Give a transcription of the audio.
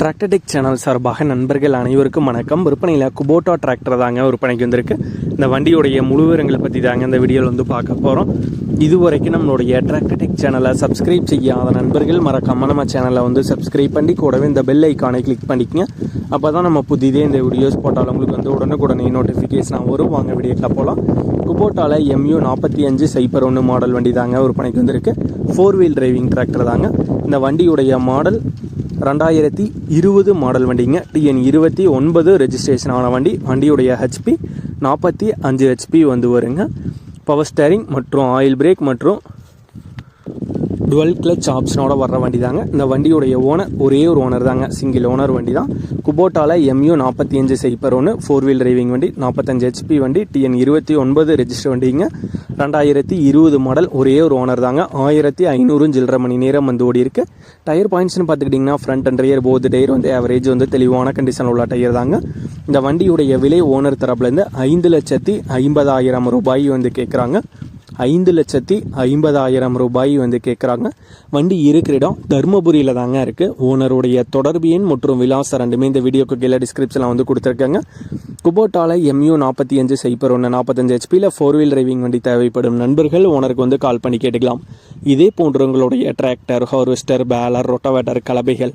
Tractor Tech channel சார்பாக நண்பர்கள் அனைவருக்கும் வணக்கம். விற்பனையில் குபோட்டா டிராக்டர் தாங்க விற்பனைக்கு வந்திருக்கு. இந்த வண்டியுடைய முழுவிரங்களை பற்றி தாங்க இந்த வீடியோவில் வந்து பார்க்க போகிறோம் இதுவரைக்கும் நம்மளுடைய டிராக்டர்டெக் சேனலை சப்ஸ்கிரைப் செய்யாத நண்பர்கள் மறக்காமல் நம்ம சேனலை வந்து சப்ஸ்கிரைப் பண்ணி கூடவே இந்த பெல் ஐக்கானை கிளிக் பண்ணிக்கங்க. அப்போ தான் நம்ம புதிதே இந்த வீடியோஸ் போட்டாலும் உங்களுக்கு வந்து உடனுக்குடனே நோட்டிஃபிகேஷனாக வரும். வாங்க வீடியோக்கில் போகலாம் குபோட்டாவில் எம்யூ நாற்பத்தி அஞ்சு சைப்பர் ஒன்று மாடல் வண்டி தாங்க விற்பனைக்கு வந்திருக்கு. ஃபோர் வீல் டிரைவிங் டிராக்டர் தாங்க. இந்த வண்டியுடைய மாடல் ரெண்டாயிரத்தி இருபது மாடல் வண்டிங்க. டிஎன் இருபத்தி ஒன்பது ரெஜிஸ்ட்ரேஷன் ஆன வண்டி. வண்டியுடைய ஹெச்பி நாற்பத்தி அஞ்சு ஹெச்பி வந்து வருங்க. பவர் ஸ்டேரிங் மற்றும் ஆயில் பிரேக் மற்றும் டுவெல் கிளச் ஆப்ஷனோட வர்ற வண்டி தாங்க இந்த வண்டியுடைய ஓனர் ஒரே ஒரு ஓனர் தாங்க. சிங்கிள் ஓனர் வண்டி தான் குபோட்டாவில் எம்யூ நாற்பத்தி அஞ்சு சைப்பர் ஒன்று ஃபோர் வீல் டிரைவிங் வண்டி நாற்பத்தஞ்சு ஹெச்பி வண்டி டிஎன் இருபத்தி ஒன்பது ரெஜிஸ்டர் வண்டிங்க. ரெண்டாயிரத்தி இருபது மாடல் ஒரே ஒரு ஓனர் தாங்க. ஆயிரத்தி ஐநூறு சில்லரை மணி நேரம் வந்து ஓடி இருக்கு டயர் பாயிண்ட்ஸ்னு பார்த்துக்கிட்டிங்கன்னா front and rear both tyre வந்து ஆவரேஜ் வந்து தெளிவான கண்டிஷன் உள்ள டயர் தாங்க. இந்த வண்டியுடைய விலை ஓனர் தரப்புலேருந்து ஐந்து லட்சத்தி ஐம்பதாயிரம் ரூபாய் வந்து கேட்குறாங்க ஐந்து லட்சத்தி ஐம்பதாயிரம் ரூபாய் வந்து கேட்குறாங்க வண்டி இருக்கிற இடம் தருமபுரியில் தாங்க இருக்குது ஓனருடைய தொடர்பு எண் மற்றும் விலாசம் ரெண்டுமே இந்த வீடியோக்கு கீழே டிஸ்கிரிப்ஷனில் வந்து கொடுத்துருக்காங்க. குபோட்டால எம்யூ நாற்பத்தி அஞ்சு சைப்பர் ஒன்று நாற்பத்தஞ்சு ஹெச்பியில் ஃபோர் வீல் டிரைவிங் வண்டி தேவைப்படும் நண்பர்கள் ஓனருக்கு வந்து கால் பண்ணி கேட்டுக்கலாம். இதே போன்றவங்களுடைய டிராக்டர் ஹார்வெஸ்டர் பேலர் ரொட்டவேட்டர் கலவைகள்.